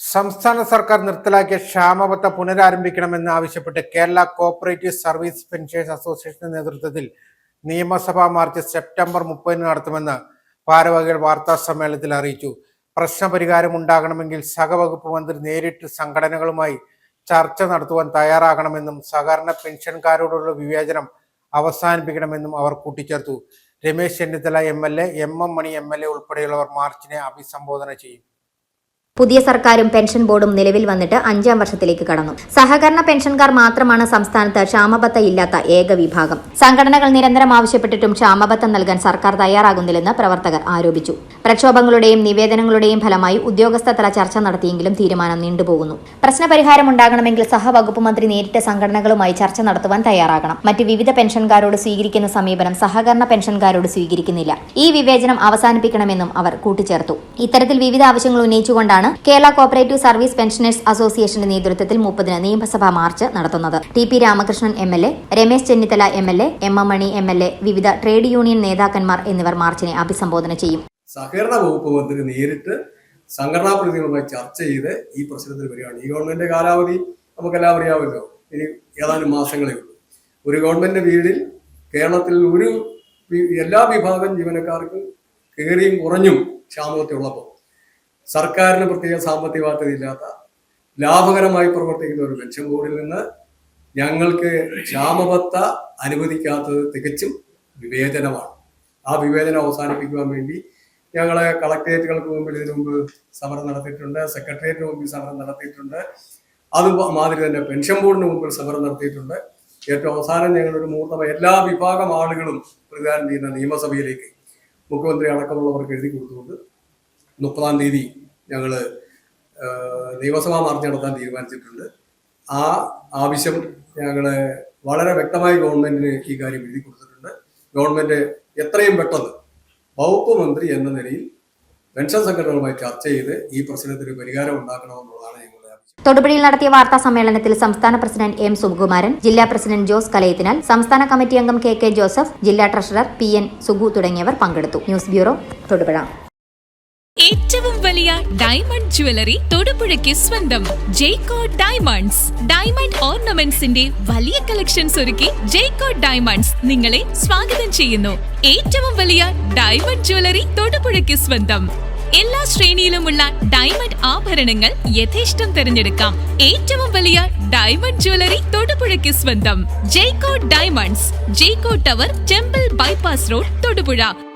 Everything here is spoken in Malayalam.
സംസ്ഥാന സർക്കാർ നിർത്തലാക്കിയ ക്ഷാമബത്ത പുനരാരംഭിക്കണമെന്ന് ആവശ്യപ്പെട്ട് കേരള കോപ്പറേറ്റീവ് സർവീസ് പെൻഷേഴ്സ് അസോസിയേഷന്റെ നേതൃത്വത്തിൽ നിയമസഭാ മാർച്ച് സെപ്റ്റംബർ മുപ്പതിന് നടത്തുമെന്ന് ഭാരവാഹികൾ വാർത്താ സമ്മേളനത്തിൽ അറിയിച്ചു. പ്രശ്നപരിഹാരം ഉണ്ടാകണമെങ്കിൽ സഹവകുപ്പ് മന്ത്രി നേരിട്ട് സംഘടനകളുമായി ചർച്ച നടത്തുവാൻ തയ്യാറാകണമെന്നും സഹകരണ പെൻഷൻകാരോടുള്ള വിവേചനം അവസാനിപ്പിക്കണമെന്നും അവർ കൂട്ടിച്ചേർത്തു. Ramesh Chennithala M L A M M Mani M L A ഉൾപ്പെടെയുള്ളവർ മാർച്ചിനെ അഭിസംബോധന ചെയ്യും. പുതിയ സർക്കാരും പെൻഷൻ ബോർഡും നിലവിൽ വന്നിട്ട് അഞ്ചാം വർഷത്തിലേക്ക് കടന്നു. സഹകരണ പെൻഷൻകാർ മാത്രമാണ് സംസ്ഥാനത്ത് ക്ഷാമബത്ത ഇല്ലാത്ത ഏക വിഭാഗം. സംഘടനകൾ നിരന്തരം ആവശ്യപ്പെട്ടിട്ടും ക്ഷാമബത്തം നൽകാൻ സർക്കാർ തയ്യാറാകുന്നില്ലെന്ന് പ്രവർത്തകർ ആരോപിച്ചു. പ്രക്ഷോഭങ്ങളുടെയും നിവേദനങ്ങളുടെയും ഫലമായി ഉദ്യോഗസ്ഥ തല ചർച്ച നടത്തിയെങ്കിലും തീരുമാനം നീണ്ടുപോകുന്നു. പ്രശ്നപരിഹാരം ഉണ്ടാകണമെങ്കിൽ സഹവകുപ്പ് മന്ത്രി നേരിട്ട് സംഘടനകളുമായി ചർച്ച നടത്തുവാൻ തയ്യാറാകണം. മറ്റ് വിവിധ പെൻഷൻകാരോട് സ്വീകരിക്കുന്ന സമീപനം സഹകരണ പെൻഷൻകാരോട് സ്വീകരിക്കുന്നില്ല. ഈ വിവേചനം അവസാനിപ്പിക്കണമെന്നും അവർ കൂട്ടിച്ചേർത്തു. ഇത്തരത്തിൽ വിവിധ ആവശ്യങ്ങൾ ഉന്നയിച്ചുകൊണ്ടാണ് കേരള കോപ്പറേറ്റീവ് സർവീസ് പെൻഷനേഴ്സ് അസോസിയേഷന്റെ നേതൃത്വത്തിൽ മുപ്പതിന് നിയമസഭാ മാർച്ച് നടത്തുന്നത്. T P Ramakrishnan M L A Ramesh Chennithala M L A M M Mani M L A വിവിധ ട്രേഡ് യൂണിയൻ നേതാക്കന്മാർ എന്നിവർ മാർച്ചിനെ അഭിസംബോധന ചെയ്യും. സഹകരണ വകുപ്പ് മന്ത്രി നേരിട്ട് സംഘടനാ പ്രതിനിധികളുമായി ചർച്ച ചെയ്ത് ഈ പ്രശ്നത്തിൽ വരികയാണ്. ഈ ഗവൺമെന്റ് കാലാവധി നമുക്കെല്ലാം അറിയാമല്ലോ. ഇനി ഏതാനും മാസങ്ങളേ ഉള്ളൂ. ഒരു ഗവൺമെന്റ് വീടിൽ കേരളത്തിൽ ഒരു എല്ലാ വിഭാഗം ജീവനക്കാർക്കും കയറിയും കുറഞ്ഞും ക്ഷാമത്തെ ഉള്ളപ്പോൾ സർക്കാരിന് പ്രത്യേക സാമ്പത്തിക ബാധ്യതയില്ലാത്ത ലാഭകരമായി പ്രവർത്തിക്കുന്ന ഒരു പെൻഷൻ ബോർഡിൽ നിന്ന് ഞങ്ങൾക്ക് ക്ഷാമബത്ത അനുവദിക്കാത്തത് തികച്ചും വിവേചനമാണ്. ആ വിവേചനം അവസാനിപ്പിക്കുവാൻ വേണ്ടി ഞങ്ങളെ കളക്ടറേറ്റുകൾക്ക് മുമ്പിൽ ഇതിനു മുമ്പ് സമരം നടത്തിയിട്ടുണ്ട് സെക്രട്ടേറിയറ്റിന് മുമ്പിൽ സമരം നടത്തിയിട്ടുണ്ട്. അത് മാതിരി തന്നെ പെൻഷൻ ബോർഡിന് മുമ്പിൽ സമരം നടത്തിയിട്ടുണ്ട്. ഏറ്റവും അവസാനം ഞങ്ങളൊരു മൂർത്തമ എല്ലാ വിഭാഗം ആളുകളും പ്രതിദാനം ചെയ്യുന്ന നിയമസഭയിലേക്ക് മുഖ്യമന്ത്രി അടക്കമുള്ളവർക്ക് എഴുതി കൊടുത്തുകൊണ്ട് മുപ്പതാം തീയതി ഞങ്ങൾ നിയമസഭാ മാർച്ച് നടത്താൻ തീരുമാനിച്ചിട്ടുണ്ട്. ആ ആവശ്യം ഞങ്ങൾ വളരെ വ്യക്തമായി ഗവൺമെന്റിന് ഈ കാര്യം എഴുതി കൊടുത്തിട്ടുണ്ട്. ഗവൺമെന്റ് എത്രയും പെട്ടെന്ന് വകുപ്പ് മന്ത്രി എന്ന നിലയിൽ പെൻഷൻ സംഘടനകളുമായി ചർച്ച ചെയ്ത് ഈ പ്രശ്നത്തിന് പരിഹാരം ഉണ്ടാക്കണമെന്നുള്ളതാണ് ഞങ്ങൾ തൊടുപുഴയിൽ നടത്തിയ വാർത്താ സമ്മേളനത്തിൽ സംസ്ഥാന പ്രസിഡന്റ് എം സുകുമാരൻ ജില്ലാ പ്രസിഡന്റ് ജോസ് കലയത്തിനാൽ സംസ്ഥാന കമ്മിറ്റി അംഗം കെ കെ ജോസഫ് ജില്ലാ ട്രഷറർ പി എൻ സുഗു തുടങ്ങിയവർ പങ്കെടുത്തു. News bureau Thodupuzha. ഏറ്റവും വലിയ ഡയമണ്ട് ജുവലറി തൊടുപുഴയ്ക്ക് സ്വന്തം. ജെയ്കോ ഡയമണ്ട്സ് ഡയമണ്ട് ഓർണമെന്റ്സിന്റെ വലിയ കളക്ഷൻസ് ഒരുക്കി ജെയ്കോ ഡയമണ്ട്സ് നിങ്ങളെ സ്വാഗതം ചെയ്യുന്നു. ഏറ്റവും വലിയ ഡയമണ്ട് ജുവലറി തൊടുപുഴയ്ക്ക് സ്വന്തം. എല്ലാ ശ്രേണിയിലുമുള്ള ഡയമണ്ട് ആഭരണങ്ങൾ യഥേഷ്ടം തിരഞ്ഞെടുക്കാം. ഏറ്റവും വലിയ ഡയമണ്ട് ജ്വല്ലറി തൊടുപുഴയ്ക്ക് സ്വന്തം. Jayco diamonds Jayco tower temple bypass road Thodupuzha.